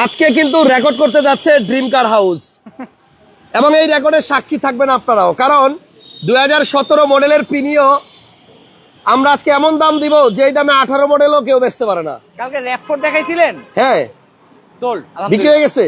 আজকে কিন্তু রেকর্ড করতে যাচ্ছে ড্রিম কার হাউস এবং এই রেকর্ডের সাক্ষী থাকবেন আপনারাও। কারণ দুই হাজার সতেরো মডেলের প্রিমিয় আমরা আজকে এমন দাম দিব যেই দামে আঠারো মডেলও কেউ বেচতে পারে না। কালকে র্যাপফোর্ড দেখাইছিলেন? হ্যাঁ। বিক্রি হয়ে গেছে।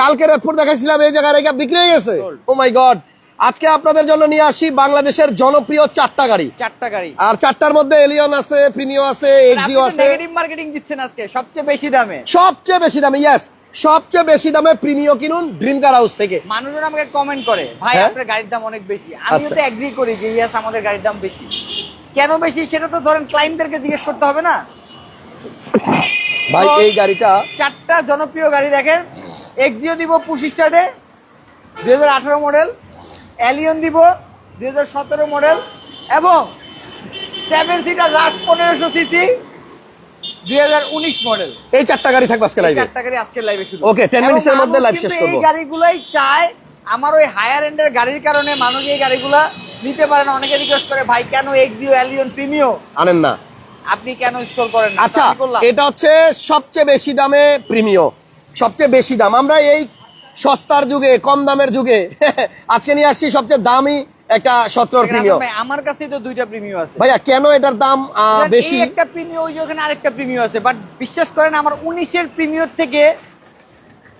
কালকে রেপোর্ট দেখাইছিলাম এই জায়গায় বিক্রি হয়ে গেছে। ও মাই গড আজকে আপনাদের জন্য নিয়ে আসি বাংলাদেশের জনপ্রিয় চারটা গাড়ি। চারটা গাড়ি। আর চারটার মধ্যে এলিয়ন আছে প্রিমিও আছে এক্সিও আছে। নেগেটিভ মার্কেটিং দিচ্ছেন আজকে সবচেয়ে বেশি দামে। সবচেয়ে বেশি দামে ইয়েস সবচেয়ে বেশি দামে প্রিমিও কিনুন ড্রিম কার হাউস থেকে। মানুষজন আমাকে কমেন্ট করে ভাই হ্যাঁ? আপনার গাড়ির দাম অনেক বেশি। আমিও আচ্ছা। তো এগ্রি করি যে ইয়াস আমাদের গাড়ির দাম বেশি। কেন বেশি সেটা তো ধরেন ক্লায়েন্টদেরকে জিজ্ঞেস করতে হবে না। ভাই এই গাড়িটা চারটা জনপ্রিয় গাড়ি দেখেন। এক্সিও দিব পঁচিশ স্টার্টে দুই হাজার আঠারো মডেল অ্যালিয়ন দিব দুই হাজার সতেরো মডেল এবং সেভেন সিটার লাস্ট পনেরোশো সিসি মডেল এই চারটা গাড়ি থাকবে আজকে লাইভে চারটা গাড়ি আজকের লাইভে শুধু। Okay, 10 এবং মধ্যে মানুষ শেষ করব। এই গাড়িগুলাই চায় আমার ওই হায়ার এন্ডের গাড়ির কারণে মানুষ এই গাড়িগুলা নিতে পারে না। অনেকে রিকোয়েস্ট করে ভাই কেন এক্সিও অ্যালিয়ন প্রিমিও আনেন না। আপনি কেন করেন আচ্ছা এটা হচ্ছে সবচেয়ে বেশি দামে প্রিমিও সবচেয়ে বেশি দাম। আমরা এই সস্তার যুগে কম দামের যুগে। আজকে নিয়ে আসছি সবচেয়ে দামি একটা সতেরোর প্রিমিও ভাই, আমার কাছে তো দুইটা প্রিমিও আছে। ভাইয়া কেন এটার দাম বেশি? একটা প্রিমিও ওই ওখানে আরেকটা প্রিমিও আছে। বাট বিশ্বাস করেন আমার উনিশের প্রিমিয়র থেকে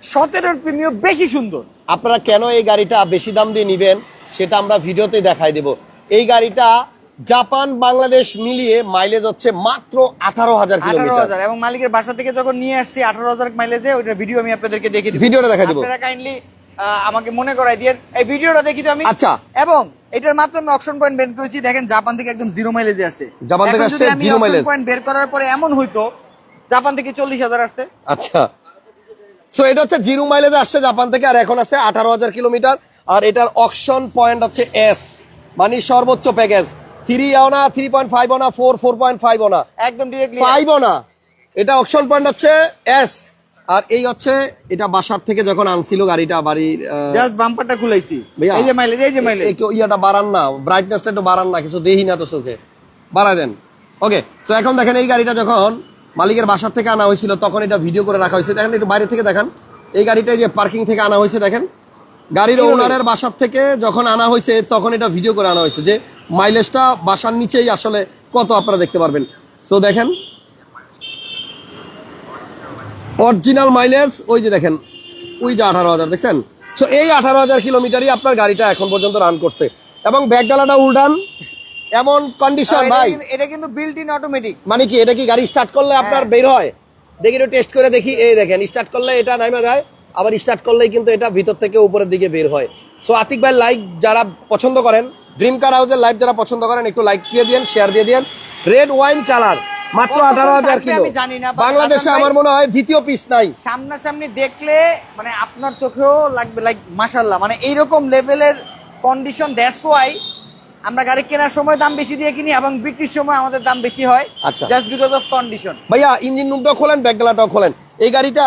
সতেরোর প্রিমিও বেশি সুন্দর। আপনারা কেন এই গাড়িটা বেশি দাম দিয়ে নিবেন সেটা আমরা ভিডিওতে দেখাই দেব। এই গাড়িটা জাপান বাংলাদেশ মিলিয়ে মাইলেজ হচ্ছে মাত্র আঠারো হাজার কিলোমিটার এবং মালিকের বাসা থেকে যখন নিয়ে আসছি আঠারো হাজার মাইলেজে ওইটা ভিডিও আমি আপনাদেরকে দেখে ভিডিওটা দেখাই দেবো। কাইন্ডলি আমাকে মনে করাই দিয়ে এই ভিডিওটা দেখি তো আমি। আচ্ছা। এবং এটার মাত্র আমি অপশন পয়েন্ট বের করেছি। দেখেন জাপান থেকে একদম জিরো মাইলেজে আসছে জাপান থেকে আসছে zero mileage। পয়েন্ট বের করার পরে এমন হইতো জাপান থেকে চল্লিশ হাজার আসছে। আচ্ছা। সো এটা হচ্ছে জিরো মাইলেজে আসছে জাপান থেকে আর এখন আছে আঠারো হাজার কিলোমিটার আর এটার অকশন পয়েন্ট হচ্ছে এস মানে সর্বোচ্চ প্যাকেজ থ্রি না থ্রি পয়েন্ট ফাইভ না ফোর ফোর পয়েন্ট ফাইভ না। একদম ডিরেক্টলি ফাইভ না। এটা অকশন পয়েন্ট হচ্ছে এস আর এই হচ্ছে এটা বাসার থেকে যখন আনছিল গাড়িটা বাড়ির জাস্ট বাম্পারটা খুলাইছি। ভাইয়া, এই যে মাইলেজ এই যে মাইলেজ ইয়াটা বাড়ান না ব্রাইটনেসটা একটু বাড়ান না কিছু দেহি না তো চোখে। বাড়ায় দেন। ওকে তো এখন দেখেন এই গাড়িটা যখন মালিকের বাসার থেকে আনা হয়েছিল তখন এটা ভিডিও করে রাখা হয়েছে। দেখেন একটু বাইরে থেকে দেখান। এই গাড়িটা যে পার্কিং থেকে আনা হয়েছে দেখেন। গাড়ির ওনারের বাসার থেকে যখন আনা হয়েছে তখন এটা ভিডিও করে আনা হয়েছে যে মাইলেজটা বাসার নিচেই আসলে কত আপনারা দেখতে পারবেন। সো দেখেন। অরিজিনাল মাইলেজ ওই যে দেখেন ওই যে আঠারো হাজার দেখছেন? সো এই আঠারো হাজার কিলোমিটারই আপনার গাড়িটা এখন পর্যন্ত রান করছে। এবং ব্যাগডালাটা উল্টান এমন কন্ডিশন ভাই। এটা কিন্তু বিল্ট ইন অটোমেটিক মানে কি এটা কি গাড়ি স্টার্ট করলে আপনার হ্যাঁ। বের হয়? দেখি একটু টেস্ট করে দেখি এই দেখেন স্টার্ট করলে এটা নামে যায় আবার স্টার্ট করলেই কিন্তু এটা ভিতর থেকে উপরের দিকে বের হয়। সো আতিক ভাই লাইক যারা পছন্দ করেন ড্রিম কার হাউসের লাইভ যারা পছন্দ করেন একটু লাইক দিয়ে দিন শেয়ার দিয়ে দিন রেড ওয়াইন কালার মাত্র আঠারো হাজার কিলো। জানি না, বাংলাদেশে আমার মনে হয় দ্বিতীয় পিস নাই। সামনাসামনি দেখলে মানে আপনার চোখেও লাগবে লাইক মাশাল্লাহ মানে এইরকম লেভেলের কন্ডিশন দ্যাটস ওয়াই আমরা গাড়ি কেনার সময় দাম বেশি দিয়ে কিনি এবং বিক্রির সময় আমাদের দাম বেশি হয় আচ্ছা। জাস্ট বিকজ অফ কন্ডিশন ভাইয়া ইঞ্জিন রুমটাও খোলেন ব্যাগডালাটাও খোলেন। এই গাড়িটা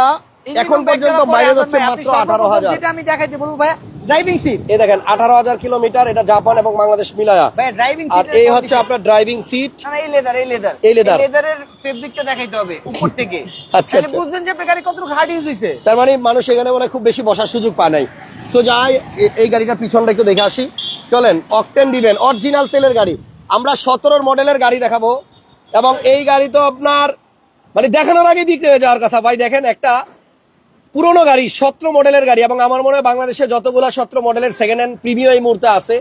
এখন পর্যন্ত মাইলেজ হচ্ছে মাত্র আঠারো হাজার। যেটা আমি দেখাইতে বলব ভাইয়া ড্রাইভিং সিট এই দেখেন আঠারো হাজার কিলোমিটার এটা জাপান এবং বাংলাদেশ মিলায়া। ড্রাইভিং আর সিট এই হচ্ছে আপনার ড্রাইভিং সিট না এই লেদার এই লেদার এই leather। লেদারের ফেব্রিকটা দেখাইতে হবে উপর থেকে। আচ্ছা, তাহলে আচ্ছা। বুঝবেন যে আপনার গাড়ি কতটুকু হার্ড ইউজ হয়েছে তার মানে মানুষ এখানে মানে খুব বেশি বসার সুযোগ পায় নাই। সো যাই এই গাড়িটার পিছনটা একটু দেখে আসি। চলেন অকটেন দিবেন অরিজিনাল তেলের গাড়ি। আমরা সতেরোর মডেলের গাড়ি দেখাবো। এবং এই গাড়ি তো আপনার মানে দেখানোর আগে বিক্রি হয়ে যাওয়ার কথা। ভাই দেখেন একটা পুরনো গাড়ি সত্র মডেলের গাড়ি এবং আমার মনে হয় বাংলাদেশে যতগুলা সত্র মডেলের সেকেন্ড হ্যান্ড প্রিমিয়াম এই মুহূর্তে আছে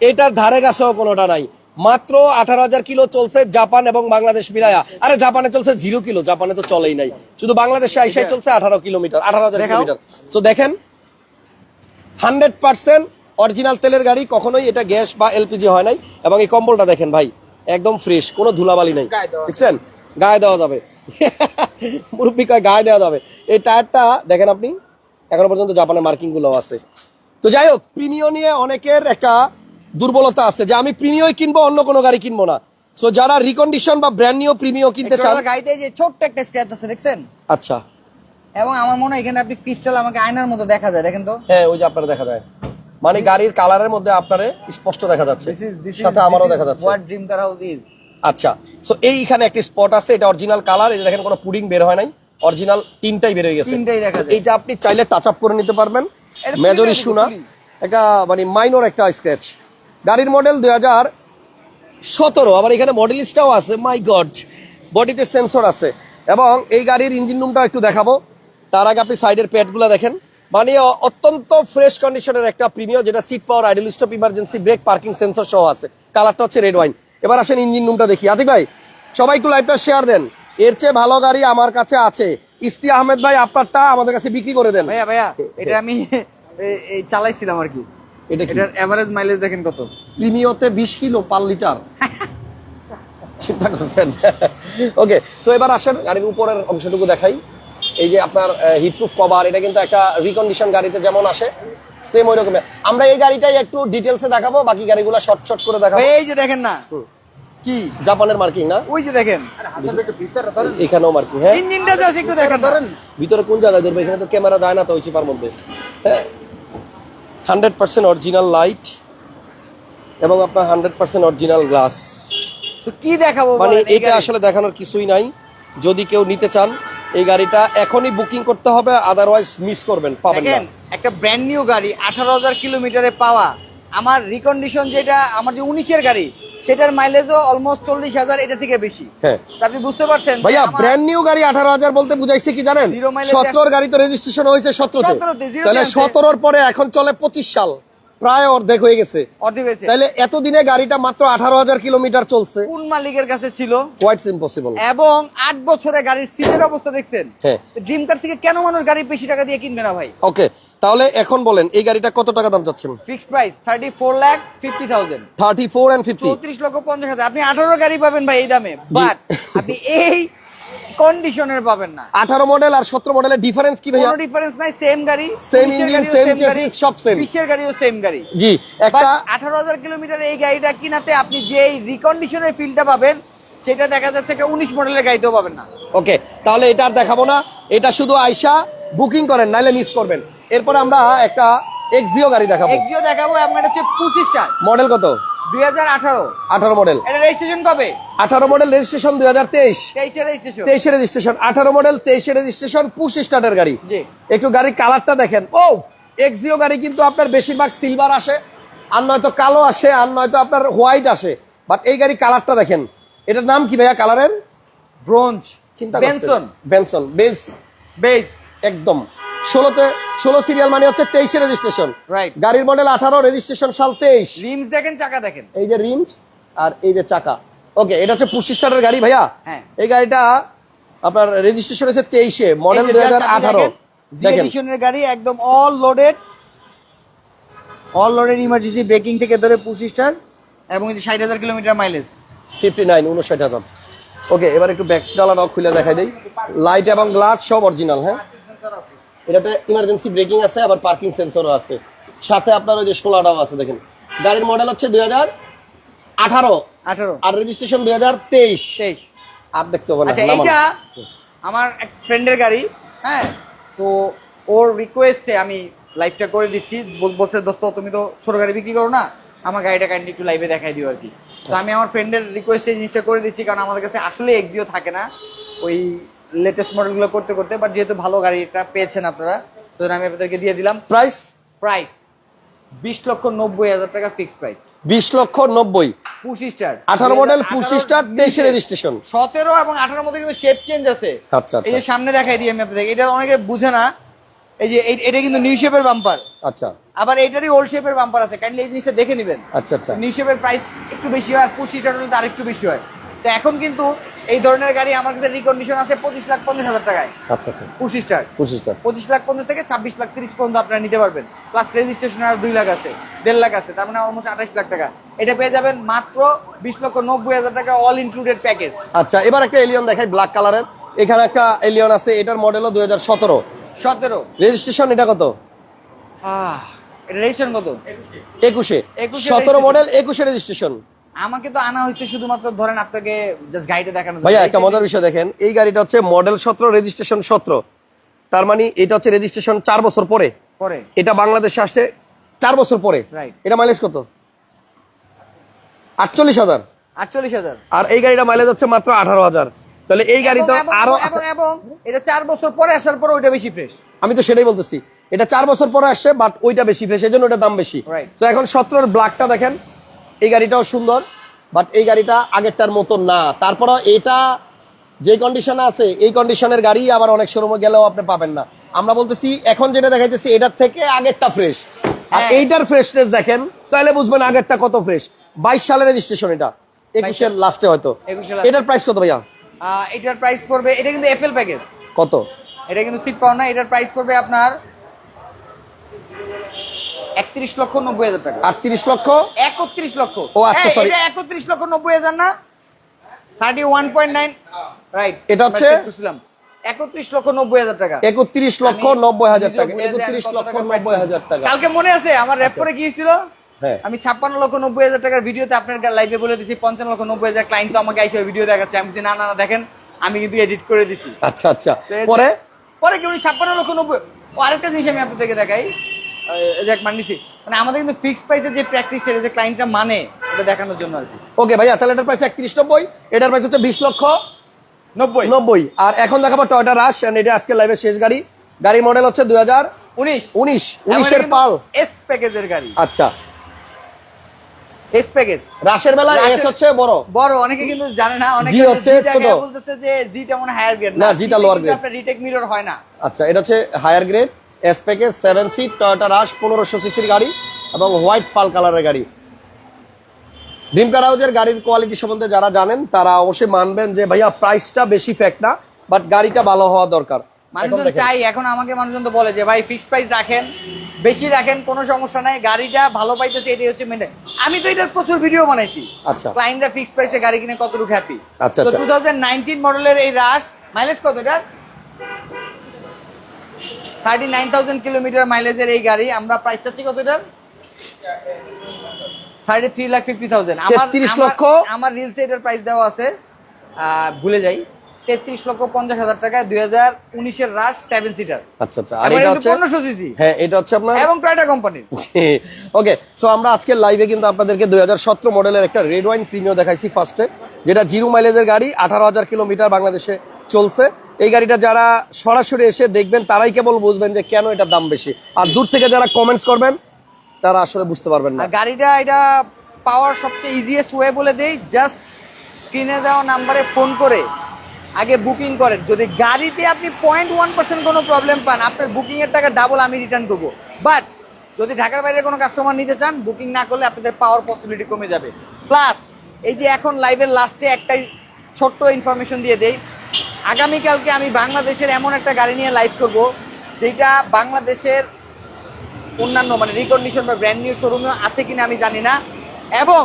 এটার ধারে কাছেও কোনোটা নাই। মাত্র আঠারো হাজার কিলো চলছে জাপান এবং বাংলাদেশ মিলায়া। আরে জাপানে চলছে জিরো কিলো জাপানে তো চলেই নাই। শুধু বাংলাদেশে আইসাই চলছে আঠারো কিলোমিটার আঠারো হাজার। কিলোমিটার। সো দেখেন হান্ড্রেড পার্সেন্ট অরিজিনাল তেলের গাড়ি কখনোই এটা গ্যাস বা এলপিজি হয় নাই। এবং এই কম্বলটা দেখেন ভাই একদম ফ্রেশ কোনো ধুলাবালি নাই। দেখছেন? গায়ে দেওয়া যাবে। মুরব্বী কয় গায়ে দেওয়া যাবে। এই টায়ারটা দেখেন আপনি এখনও পর্যন্ত জাপানের মার্কিংগুলো আছে। তো যাই হোক প্রিমিয় নিয়ে অনেকের একটা দুর্বলতা আছে যে আমি প্রিমিয় কিনবো অন্য কোনো গাড়ি কিনবো না। সো যারা রিকন্ডিশন বা ব্র্যান্ড নিউ প্রিমিয় কিনতে চান গাড়িতে যে ছোট্ট একটা স্ক্র্যাচ আছে দেখছেন? আচ্ছা। এবং আমার মনে হয় এখানে আপনি ক্রিস্টাল আমাকে আয়নার মতো দেখা যায় দেখেন তো। হ্যাঁ ওই যে আপনার দেখা যায়। মানে গাড়ির কালারের মধ্যে আপনারে স্পষ্ট দেখা যাচ্ছে। সাথে আমারও দেখা যাচ্ছে। What dream car house is আচ্ছা সো এইখানে একটি স্পট আছে এটা অরিজিনাল কালার এই দেখেন কোনো পুডিং বের হয় নাই অরিজিনাল তিনটাই বের হয়ে গেছে। তিনটাই দেখা যায়। এইটা আপনি চাইলে টাচ আপ করে নিতে পারবেন। এটা মেজর ইস্যু না। fully। একটা মানে মাইনর একটা স্ক্র্যাচ গাড়ির মডেল দুই হাজার সতেরো আবার এখানে মডেলিস্টটাও আছে মাই গড বডিতে সেন্সর আছে। এবং এই গাড়ির ইঞ্জিন রুমটা একটু দেখাবো। তার আগে আপনি সাইডের প্যাডগুলো দেখেন। মানে অত্যন্ত ফ্রেশ কন্ডিশনের একটা প্রিমিয়াম যেটা seat power idle stop emergency brake parking sensor সহ আছে। কালারটা হচ্ছে রেড ওয়াইন এবার আসেন ইঞ্জিন রুমটা দেখি। আতিক ভাই সবাই একটু লাইভটা শেয়ার দেন। এর চেয়ে ভালো গাড়ি আমার কাছে আছে। ইস্তি আহমেদ ভাই আপনারটা আমাদের কাছে বিক্রি করে দেন। ভাইয়া ভাইয়া এটা আমি এই চালাইছিলাম আর কি। এটা এটার এভারেজ মাইলেজ দেখেন কত? প্রিমিয়তে বিশ কিলো পার লিটার। চিন্তা করছেন? ওকে সো এবার আসেন গাড়ির উপরের অংশটুকু দেখাই। এই যে আপনার হিটপ্রুফ কভার এটা কিন্তু একটা রিকন্ডিশন গাড়িতে যেমন আসে সেম ওই রকমের আমরা এই গাড়িটাই একটু ডিটেলসে দেখাবো বাকি গাড়িগুলো শর্ট শর্ট করে দেখাবো। এই যে দেখেন না। কি? জাপানের মার্কিং না? ওই যে দেখেন। এখানেও মার্কিং হ্যাঁ? ইঞ্জিনটা জাস্ট একটু দেখেন। ধরেন। ভিতরে কোন জায়গায় ধরবে? এখানে তো ক্যামেরা যায় না তো ওই চিপার মধ্যে হ্যাঁ? হান্ড্রেড পার্সেন্ট অরিজিনাল লাইট এবং আপনার হান্ড্রেড পার্সেন্ট অরিজিনাল গ্লাস। তো কি দেখাবো মানে এটা আসলে দেখানোর কিছুই নাই। যদি কেউ নিতে চান এই গাড়িটা এখনই বুকিং করতে হবে আদারওয়াইজ মিস করবেন পাবেন না। একটা ব্র্যান্ড নিউ গাড়ি আঠারো হাজার কিলোমিটারে পাওয়া। আমার রিকন্ডিশন যেটা আমার যে উনিশের গাড়ি সেটার মাইলেজও অলমোস্ট চল্লিশ হাজার এটা থেকে বেশি। হ্যাঁ। আপনি বুঝতে পারছেন ভাইয়া ব্র্যান্ড নিউ গাড়ি আঠারো হাজার বলতে বুঝাইছে কি জানেন? সতেরোর গাড়ি তো রেজিস্ট্রেশন হয়েছে সতেরোতে। 17 তে, zero তাহলে সতেরোর পরে এখন চলে পঁচিশ সাল। প্রায় অর্ধেক হয়ে গেছে। অর্ধেক হয়েছে। তাহলে এতদিনে গাড়িটা মাত্র আঠারো হাজার কিলোমিটার চলছে। কোন মালিকের কাছে ছিল? কোয়াইট ইম্পসিবল এবং আট বছরে গাড়ির সিটের অবস্থা দেখছেন? হ্যাঁ। ড্রিম কার থেকে কেন মানুষ গাড়ি বেশি টাকা দিয়ে কিনবে না ভাই? ওকে তাহলে এখন বলেন এই গাড়িটা কত টাকা দাম চাচ্ছেন? Fixed price thirty four lakh fifty thousand thirty four and fifty চৌত্রিশ লক্ষ পঞ্চাশ হাজার। আপনি আঠারো গাড়ি পাবেন ভাই এই দামে। বাট আপনি এই কন্ডিশনের পাবেন না। আঠারো মডেল আর সতেরো মডেলের ডিফারেন্স কি ভাইয়া? কোনো ডিফারেন্স নাই সেম গাড়ি same same গাড়ি, chassis, সব same। বিশের গাড়িও সেম গাড়ি। জি একটা আঠারো হাজার কিলোমিটার এই গাড়িটা কিনাতে আপনি যে রিকন্ডিশনের ফিলটা পাবেন সেটা দেখা যাচ্ছে একটা উনিশ মডেলের গাড়িতেও পাবেন না। ওকে তাহলে এটা আর দেখাবো না। এটা শুধু আয়শা বুকিং করেন নাইলে মিস করবেন। এরপর আমরা একটা এক্সিও গাড়ি দেখাবো। এক্সিও দেখাবো এবং এটা হচ্ছে পঁচিশ স্টার মডেল কত? দুই হাজার আঠারো। আঠারো মডেল। এটা রেজিস্ট্রেশন কবে? আঠারো মডেল রেজিস্ট্রেশন দুই হাজার তেইশ। তেইশে রেজিস্ট্রেশন আঠারো মডেল তেইশে রেজিস্ট্রেশন পুশ স্টার্টের গাড়ি। জি। একটু গাড়ির কালারটা দেখেন। ও এক্সিও গাড়ি কিন্তু আপনার বেশিরভাগ সিলভার আসে আর নয়তো কালো আসে আর নয়তো আপনার হোয়াইট আসে। বাট এই গাড়ি কালারটা দেখেন। এটার নাম কি ভাইয়া কালারের ব্রোঞ্জ। চিন্তা বেনসন। বেনসন। বেস। বেস। একদম। ষোলোতে ষোলো সিরিয়াল মানে হচ্ছে তেইশে রেজিস্ট্রেশন রাইট গাড়ির মডেল আঠারো রেজিস্ট্রেশন সাল তেইশ। রিমস দেখেন চাকা দেখেন। এই যে রিমস আর এই যে চাকা। ওকে এটা হচ্ছে পঁচিশ স্টারের গাড়ি ভাইয়া? হ্যাঁ। এই গাড়িটা আপনার রেজিস্ট্রেশন হচ্ছে তেইশে মডেল দুই হাজার আঠারো। গাড়ি একদম all loaded all loaded emergency braking থেকে ধরে পঁচিশ স্টার এবং ষাট হাজার কিলোমিটার মাইলেজ ফিফটি নাইন উনষাট হাজার। ওকে এবার একটু ব্যাক ডালাটাও খুলে দেখা দেই। লাইট এবং গ্লাস সব অরিজিনাল হ্যাঁ? এটাতে ইমার্জেন্সি ব্রেকিং আছে আবার পার্কিং সেন্সরও আছে। সাথে আপনার ওই যে ষোলাটাও আছে দেখেন। গাড়ির মডেল হচ্ছে দুই হাজার আঠারো। আঠারো। আর রেজিস্ট্রেশন দুই হাজার তেইশ। তেইশ। আর দেখতে হবে না আচ্ছা নামান। আমার এক ফ্রেন্ডের গাড়ি হ্যাঁ? তো ওর রিকোয়েস্টে আমি লাইভটা করে দিচ্ছি। বলছে দোস্ত তুমি তো ছোট গাড়ি বিক্রি করো না? আমার গাড়িটা কাইন্ডলি একটু লাইভে দেখাই দিও আর কি। তো আমি আমার ফ্রেন্ডের রিকোয়েস্টে জিনিসটা করে দিচ্ছি কারণ আমাদের কাছে আসলে এক্সিও থাকে না। ওই লেটেস্ট মডেলগুলো করতে করতে বাট যেহেতু ভালো গাড়িটা পেয়েছেন আপনারা তো আমি আপনাদেরকে দিয়ে দিলাম। প্রাইস প্রাইস বিশ লক্ষ নব্বই হাজার টাকা ফিক্সড প্রাইস বিশ লক্ষ নব্বই। পঁচিশ স্টার আঠারো মডেল পঁচিশ স্টার তেইশে রেজিস্ট্রেশন সতেরো এবং আঠারোর মধ্যে কিন্তু শেপ চেঞ্জ আছে। আচ্ছা এই যে আচ্ছা সামনে দেখাই দিই আমি আপনাদের এটা অনেকে বুঝে না। এই যে এটা কিন্তু নিউ শেপের বাম্পার আচ্ছা। আবার এটারই ওল্ড শেপের বাম্পার আছে। কাইন্ডলি এই জিনিসটা দেখে নেবেন। আচ্ছা আচ্ছা। নিউ শেপের প্রাইস একটু বেশি হয় আর টাকা হলে তার একটু বেশি হয়। তো এখন কিন্তু এই ধরনের গাড়ি আমার কাছে রিকন্ডিশন আছে পঁচিশ লাখ পঞ্চাশ হাজার টাকায়। আচ্ছা আচ্ছা। পঁচিশ স্টার পঁচিশ লাখ পঞ্চাশ থেকে ছাব্বিশ লাখ তিরিশ পর্যন্ত আপনারা নিতে পারবেন। প্লাস রেজিস্ট্রেশন আর দুই লাখ আছে দেড় লাখ আছে তার মানে অলমোস্ট আঠাশ লাখ টাকা। এটা পেয়ে যাবেন মাত্র বিশ লক্ষ নব্বই হাজার টাকা অল ইনক্লুডেড প্যাকেজ আচ্ছা এবার একটা এলিয়ন দেখাই ব্ল্যাক কালারের এখানে একটা এলিয়ন আছে এটার মডেলও দুই হাজার সতেরো। সতেরো। রেজিস্ট্রেশন এটা কত? রেজিস্ট্রেশন কত? একুশে। 21 সতেরো মডেল একুশে রেজিস্ট্রেশন আমাকে তো আনা হয়েছে শুধুমাত্র ধরেন আপনাকে জাস্ট গাড়িটা দেখানো ভাইয়া একটা মজার বিষয় দেখেন এই গাড়িটা হচ্ছে মডেল সতেরো রেজিস্ট্রেশন সতেরো। তার মানে এটা হচ্ছে রেজিস্ট্রেশন চার বছর পরে। পরে। এটা বাংলাদেশে আসছে চার বছর পরে. এটা মাইলেজ কত? আটচল্লিশ হাজার। আটচল্লিশ হাজার। আর এই গাড়িটা মাইলেজ হচ্ছে মাত্র আঠারো হাজার। তাহলে এই গাড়ি তো আরও এবং এটা চার বছর পরে আসার পরে ওইটা বেশি ফ্রেশ আমি তো সেটাই বলতেছি। এটা চার বছর পরে আসছে বাট ওইটা বেশি ফ্রেশ এই জন্য ওটার দাম বেশি. তো এখন সতেরোর ব্ল্যাকটা দেখেন এই গাড়িটাও সুন্দর বাট এই গাড়িটা আগেরটার মতো না। তারপরে এটা যে কন্ডিশনে আছে এই কন্ডিশনের গাড়ি আবার অনেক শোরুমে গেলেও আপনি পাবেন না। আমরা বলতেছি এখন যেটা দেখাইতেছি এটার থেকে আগেরটা ফ্রেশ আর হ্যাঁ। এইটার ফ্রেশনেস দেখেন তাহলে বুঝবেন আগেরটা কত ফ্রেশ বাইশ সালের রেজিস্ট্রেশন এটা একুশের লাস্টে হয়তো। 21 এটার প্রাইস কত ভাইয়া? এটার প্রাইস পড়বে এটা কিন্তু এফএল প্যাকেজ কত? এটা কিন্তু সিট পাওয়ার না এটার প্রাইস পড়বে আপনার একত্রিশ লক্ষ নব্বই হাজার টাকা। আটত্রিশ লক্ষ? একত্রিশ লক্ষ। ও, আচ্ছা। এটা একত্রিশ লক্ষ নব্বই হাজার না? Thirty one point nine right এটা হচ্ছে? একত্রিশ লক্ষ নব্বই হাজার টাকা। একত্রিশ লক্ষ নব্বই হাজার টাকা। একত্রিশ কত লক্ষ নব্বই হাজার টাকা। কালকে মনে আছে? আমার র্যাপরে গিয়েছিল। হ্যাঁ। আমি ছাপ্পান্ন লক্ষ নব্বই হাজার টাকার ভিডিওতে আপনার লাইভে বলে দিছি পঞ্চান্ন লক্ষ নব্বই হাজার ক্লাইন্ট তো আমাকে আইসে ভিডিও দেখাচ্ছে। আমি না না না দেখেন আমি কিন্তু এডিট করে দিছি। আচ্ছা আচ্ছা। পরে? পরে কি উনি ছাপ্পান্ন লক্ষ নব্বই? আরেকটা জিনিস আমি আপনাদেরকে দেখাই। মানে আমাদের কিন্তু ফিক্স প্রাইসের যে প্র্যাকটিস সেটা যে ক্লায়েন্টটা মানে ওটা দেখানোর জন্য আর কি। ওকে ভাইয়া তাহলে এটার প্রাইস একত্রিশ নব্বই এটার প্রাইস হচ্ছে বিশ লক্ষ নব্বই। নব্বই। আর এখন দেখাবো টয়টা রাশ এটা আজকে লাইভের শেষ গাড়ি। গাড়ি মডেল হচ্ছে দুই হাজার উনিশ। উনিশ উনিশের পাল। এস প্যাকেজের গাড়ি। আচ্ছা। এস প্যাকেজ রাশের বেলা এস হচ্ছে বড়। বড় অনেকে কিন্তু জানে না অনেকে হচ্ছে ছোট। বলতেছে যে জিটা মনে হায়ার গ্রেড না, আপনার রিটেক মিরর হয় না। আচ্ছা এটা হচ্ছে higher grade S package seven seat Toyota Rush পনেরোশো সিসির গাড়ি এবং হোয়াইট পাল কালারের গাড়ি। ড্রিম কার হাউজের গাড়ির কোয়ালিটি সম্বন্ধে যারা জানেন তারা অবশ্যই মানবেন যে ভাইয়া প্রাইসটা বেশি ফ্যাক্ট না বাট গাড়িটা ভালো হওয়া দরকার। মানুষজন চাই এখন আমাকে মানুষজন তো বলে যে ভাই ফিক্সড প্রাইস রাখেন বেশি রাখেন কোনো সমস্যা নাই গাড়িটা ভালো পাইতেছে এটাই হচ্ছে মেনটেন আমি তো এটার প্রচুর ভিডিও বানাইছি। আচ্ছা। ক্লায়েন্টরা ফিক্সড প্রাইসে গাড়ি কিনে কতটুকু হ্যাপি আচ্ছা, আচ্ছা। টু থাউজেন্ড নাইনটিন মডেলের এই রাশ মাইলেজ কত এটার? থার্টি নাইন থাউজেন্ড কিলোমিটার মাইলেজের এই গাড়ি। আমরা প্রাইস চাচ্ছি কত এটার? Thirty three lakh fifty thousand আমার 33 আমার- লক্ষ। আমার রিলসে এটার প্রাইস দেওয়া আছে। ভুলে যাই। তেত্রিশ লক্ষ পঞ্চাশ হাজার টাকা দুই হাজার উনিশের রাশ সেভেন সিটার আচ্ছা আচ্ছা। আর এটা হচ্ছে পনেরোশো সিসি হ্যাঁ এটা হচ্ছে আপনার এবং টয়টা কোম্পানির ওকে সো আমরা আজকের লাইভে কিন্তু আপনাদেরকে দুই হাজার সতেরো মডেলের একটা রেড ওয়াইন প্রিমিও দেখাইছি ফার্স্টে যেটা জিরো মাইলেজের গাড়ি আঠারো হাজার কিলোমিটার বাংলাদেশে চলছে। এই গাড়িটা যারা সরাসরি এসে দেখবেন, তারাই কেবল বুঝবেন যে কেন এটার দাম বেশি। আর দূর থেকে যারা কমেন্টস করবেন, তারা আসলে বুঝতে পারবেন না। গাড়িটা, এটা পাওয়ার সবচেয়ে ইজিয়েস্ট ওয়ে বলে দেই জাস্ট স্ক্রিনে দেওয়া নাম্বারে ফোন করে আগে বুকিং করেন। যদি গাড়িতে আপনি পয়েন্ট ওয়ান পার্সেন্ট কোনো প্রবলেম পান, আপনার বুকিংয়ের টাকা ডাবল আমি রিটার্ন করব। বাট যদি ঢাকার বাইরে কোনো কাস্টমার নিতে চান বুকিং না করলে আপনাদের পাওয়ার পসিবিলিটি কমে যাবে। প্লাস এই যে এখন লাইভের লাস্টে একটাই ছোট্ট ইনফরমেশন দিয়ে দেই আগামীকালকে আমি বাংলাদেশের এমন একটা গাড়ি নিয়ে লাইভ করব যেটা বাংলাদেশের অন্যান্য মানে রিকন্ডিশন বা ব্র্যান্ড নিউ শোরুমে আছে কিনা আমি জানি না এবং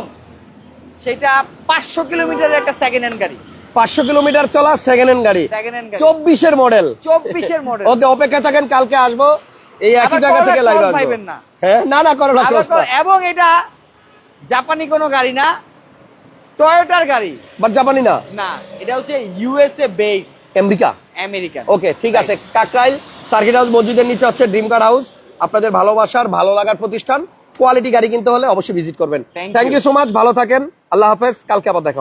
সেটা পাঁচশো কিলোমিটারের একটা সেকেন্ড হ্যান্ড গাড়ি। পাঁচশো কিলোমিটার চলা সেকেন্ড হ্যান্ড গাড়ি। সেকেন্ড চব্বিশের মডেল চব্বিশের মডেল ওকে অপেক্ষা থাকেন কালকে আসব। এই একই জায়গা থেকে লাইভ Cross আসব। না। হ্যাঁ না না করোনা এবং এটা জাপানি কোনো গাড়ি না। টয়োটার গাড়ি। বাট জাপানি না? না এটা হচ্ছে USA based America? American. Okay ঠিক আছে। কাকরাইল সার্কিট হাউস মসজিদের নিচে হচ্ছে ড্রিম কার হাউস আপনাদের ভালোবাসার ভালো লাগার প্রতিষ্ঠান। কোয়ালিটি গাড়ি কিনতে হলে অবশ্যই ভিজিট করবেন। থ্যাংক ইউ সো মাচ ভালো থাকেন। আল্লাহ হাফেজ কালকে আবার দেখা হবে।